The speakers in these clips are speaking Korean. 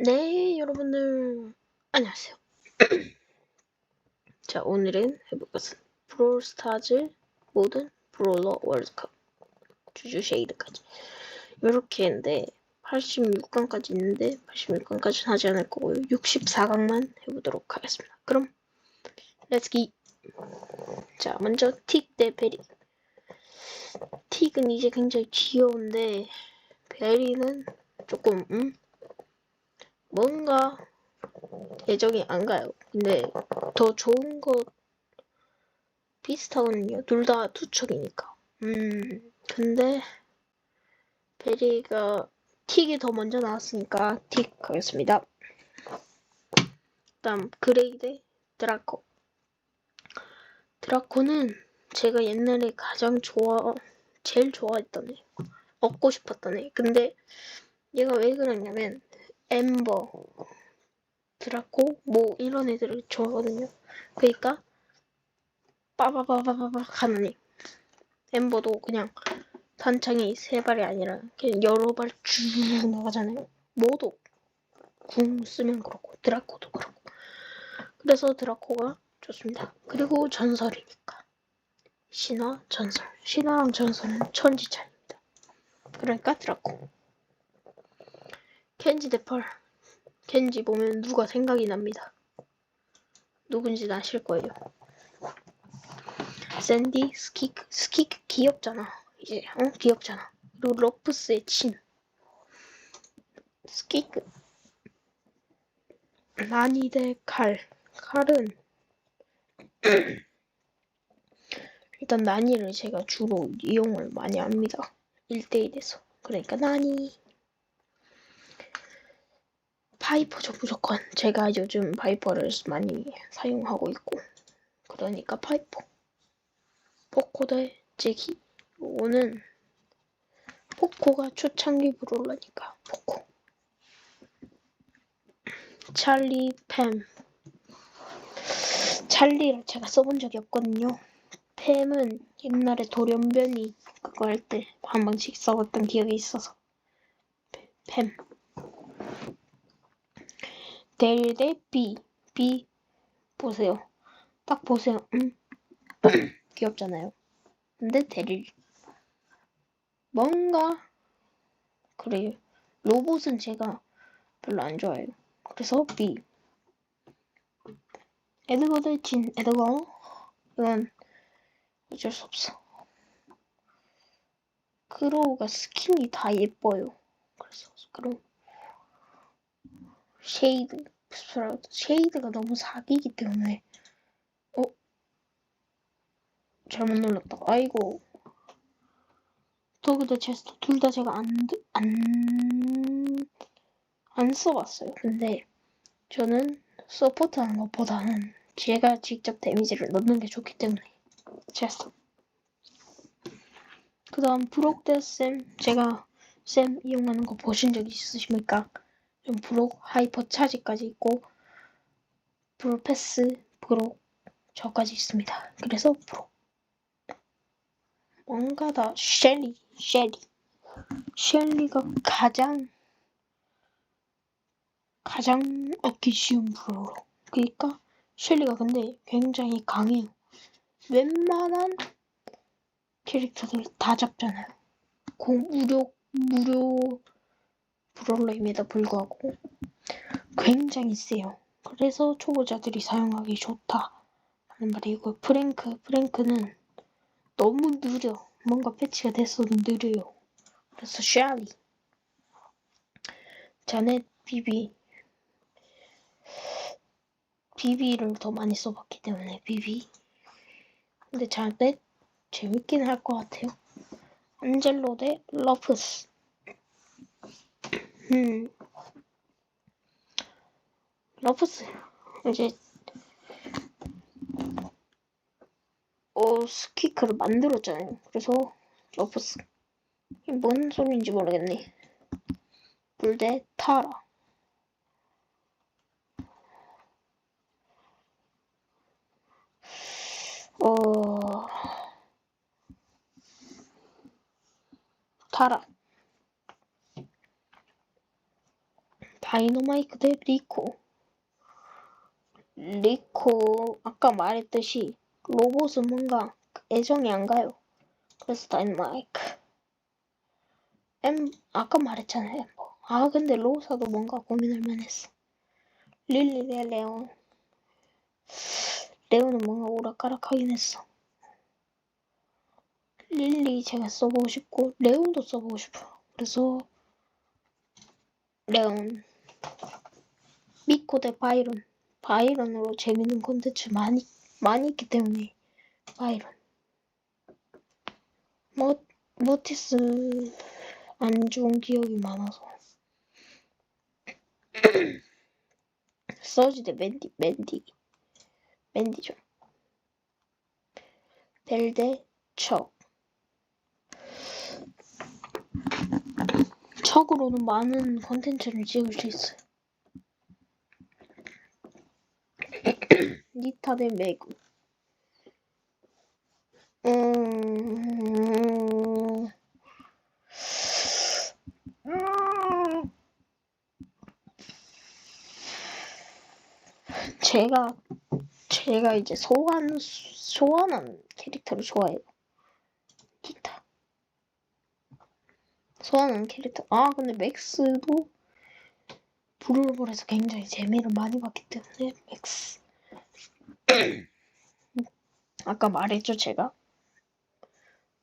네, 여러분들 안녕하세요. 자, 오늘은 해볼 것은 브롤스타즈 모든 브롤러 월드컵 주주 쉐이드까지 이렇게 했는데 86강까지 있는데 86강까지는 하지 않을 거고요. 64강만 해보도록 하겠습니다. 그럼 렛츠 기 자, 먼저 틱 대 베리 틱은 이제 굉장히 귀여운데 베리는 조금 음? 뭔가 애정이 안 가요. 근데 더 좋은 것 비슷하거든요. 둘 다 투척이니까. 음, 근데 베리가 틱이 더 먼저 나왔으니까 틱 하겠습니다. 다음 그레이드 드라코. 드라코는 제가 옛날에 가장 좋아, 제일 좋아했던 애. 얻고 싶었던 애. 근데 얘가 왜 그러냐면 엠버, 드라코, 뭐 이런 애들을 좋아하거든요. 그러니까 빠바바바바바 애. 엠버도 그냥 단창이 세 발이 아니라 그냥 여러 발 쭉 나가잖아요. 모두 궁 쓰면 그렇고 드라코도 그렇고. 그래서 드라코가 좋습니다. 그리고 전설이니까 신화, 전설. 신화랑 전설은 천지 차이입니다. 그러니까 드라코. 켄지 대펄. 켄지 보면 누가 생각이 납니다. 누군지 아실 거예요. 샌디, 스키크, 스키크 귀엽잖아. 이제 어 귀엽잖아. 그리고 러프스의 친. 스키크. 나니 대 칼. 칼은 일단 나니를 제가 주로 이용을 많이 합니다. 1대1에서. 그러니까 나니. 파이퍼죠 무조건. 제가 요즘 파이퍼를 많이 사용하고 있고. 그러니까 파이퍼. 포코 대 제기. 요거는 포코가 초창기 브롤러니까 포코. 찰리 팸. 찰리를 제가 써본 적이 없거든요. 팸은 옛날에 돌연변이 그거 할 때 한 번씩 써봤던 기억이 있어서. 팸 델 대 B. B 보세요. 딱 보세요. 음. 귀엽잖아요. 근데 데릴 뭔가 그래요. 로봇은 제가 별로 안 좋아해요. 그래서 B. 에드거 대진 에드거 이건 어쩔 수 없어. 크로우가 스킨이 다 예뻐요. 그래서 크로우 쉐이드 스프라우트 쉐이드가 너무 사기이기 때문에. 어? 잘못 눌렀다. 아이고. 더그더 체스터 둘 다 제가 안, 안, 안 써봤어요. 근데 저는 서포트하는 것보다는 제가 직접 데미지를 넣는 게 좋기 때문에 체스터 그 다음 브록데 쌤 제가 쌤 이용하는 거 보신 적 있으십니까? 좀 브록 하이퍼 차지까지 있고 브로패스 브록 저까지 있습니다. 그래서 브록 뭔가 다 셸리 셸리 셸리가 가장 가장 얻기 쉬운 브로로 그러니까 셸리가 근데 굉장히 강해요. 웬만한 캐릭터들 다 잡잖아요. 공 무료 무료 브롤러임에도 불구하고 굉장히 세요. 그래서 초보자들이 사용하기 좋다. 하는 말이고 프랭크, 프랭크는 너무 느려. 뭔가 패치가 됐어도 느려요. 그래서 샤리, 자넷, 비비, 비비를 더 많이 써봤기 때문에 비비. 근데 자넷 재밌긴 할 것 같아요. 안젤로 대 러프스. 음. 러프스 이제 어 스키크를 만들었잖아요. 그래서 러프스 뭔 소리인지 모르겠네. 불대 타라. 어 타라. 다이너마이크 대 리코. 리코 아까 말했듯이 로봇은 뭔가 애정이 안 가요. 그래서 다이너마이크. 엠 아까 말했잖아요. 엠버. 아 근데 로사도 뭔가 고민할 만했어. 릴리 대 레온. 레온은 뭔가 오락가락하긴 했어. 릴리 제가 써보고 싶고 레온도 써보고 싶어요. 그래서 레온. 미코 대 바이런. 바이런으로 재밌는 콘텐츠 많이 많이 있기 때문에 바이런. 뭐 모티스 안 좋은 기억이 많아서. 서지 대 맨디 맨디 맨디죠. 벨 대 척. 척으로는 많은 콘텐츠를 찍을 수 있어요. 니타 대 매그. 음... 제가 제가 이제 소환 소환한 캐릭터를 좋아해요. 기타. 소환한 캐릭터. 아 근데 맥스도 브롤볼에서 굉장히 재미를 많이 봤기 때문에 맥스. 아까 말했죠 제가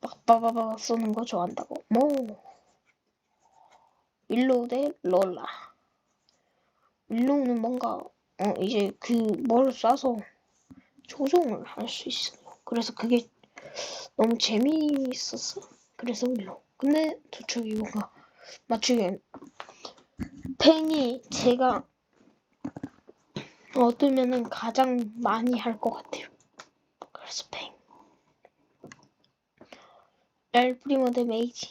빡빡빡빡 쏘는 거 좋아한다고. 뭐 윌로우 대 롤라. 윌로우는 뭔가 어 이제 그 뭘 쏴서 조종을 할 수 있어요. 그래서 그게 너무 재미있었어. 그래서 윌로우. 근데 도축이 뭔가 맞추기엔 팽이 제가 얻으면은 가장 많이 할 것 같아요. 그래서 팽. 엘프리모 대 메이지.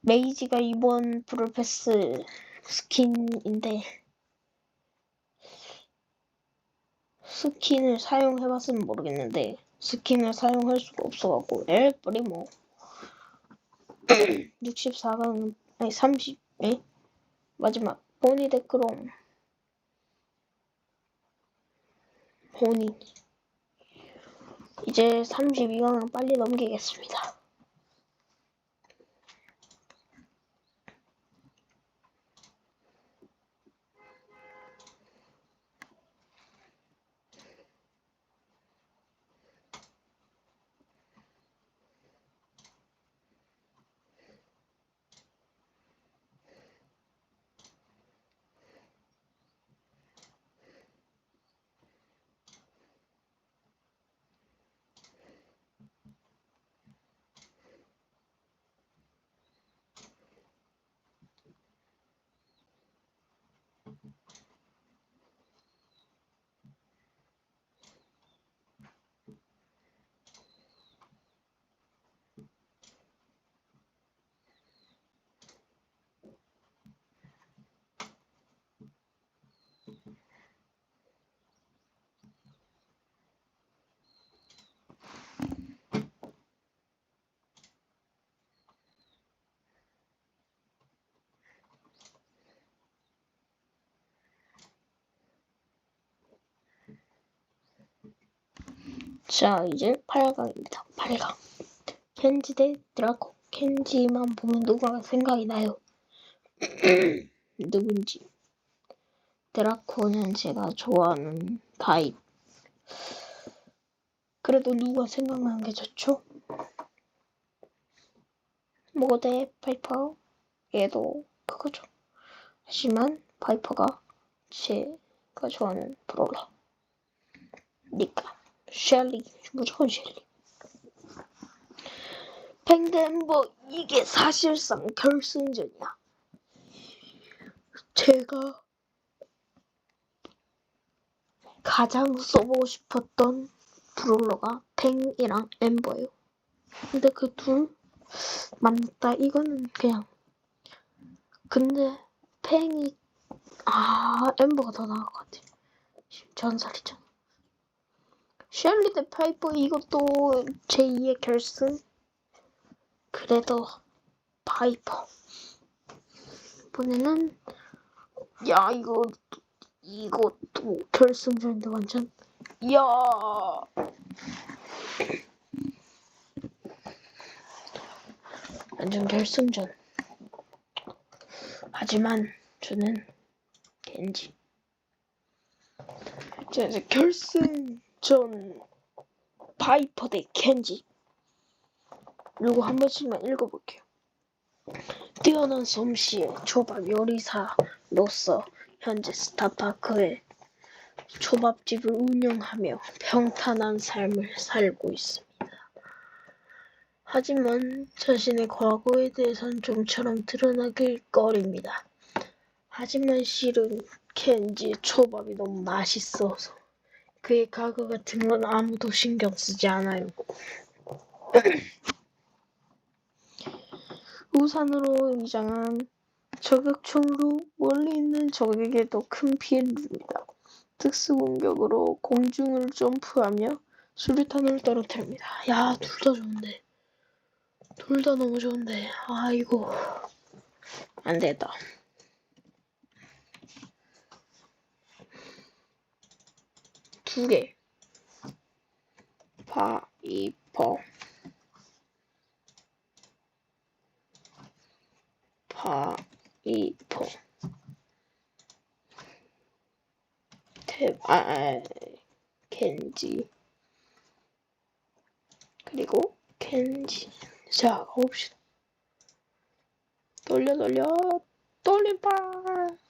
메이지가 이번 브롤패스 스킨인데 스킨을 사용해봤으면 모르겠는데 스킨을 사용할 수가 없어갖고 엘프리모 64강 아니 30 에? 마지막 보니 대 크롬 보니 이제 32강은 빨리 넘기겠습니다. 자, 이제 8강입니다. 8강. 켄지 대 드라코. 켄지만 보면 누가 생각이 나요? 누군지. 드라코는 제가 좋아하는 타입. 그래도 누가 생각나는 게 좋죠? 모대 파이퍼. 얘도 그거죠. 하지만 파이퍼가 제가 좋아하는 브롤러. 니까. 셸리 무조건 셸리. 팽덴버 이게 사실상 결승전이야. 제가 가장 써보고 싶었던 브롤러가 팽이랑 엠버예요. 근데 그둘 맞다. 이거는 그냥. 근데 팽이 아 엠버가 더 나을 것 같아. 전설이잖아 셸리 대 파이퍼 이것도 제2의 결승? 그래도 파이퍼 이번에는 야 이거 이것도 결승전인데 완전. 야! 완전 결승전. 하지만 저는 겐지. 자 이제 결승 전 바이퍼 대 켄지 요거 한 번씩만 읽어볼게요 뛰어난 솜씨의 초밥 요리사로서 현재 스타파크의 초밥집을 운영하며 평탄한 삶을 살고 있습니다. 하지만 자신의 과거에 대해선 좀처럼 드러나길 꺼립니다. 하지만 실은 켄지 초밥이 너무 맛있어서 그의 과거 같은 건 아무도 신경 쓰지 않아요. 우산으로 위장한 저격총으로 멀리 있는 적에게도 큰 피해를 줍니다. 특수 공격으로 공중을 점프하며 수류탄을 떨어뜨립니다. 야, 둘 다 좋은데. 둘 다 너무 좋은데. 아이고. 안 되다. 두 개. 바이퍼. 바이퍼. 탭, 아, 아, 켄지. 그리고 켄지. 자, 가봅시다. 돌려, 돌려, 돌림판.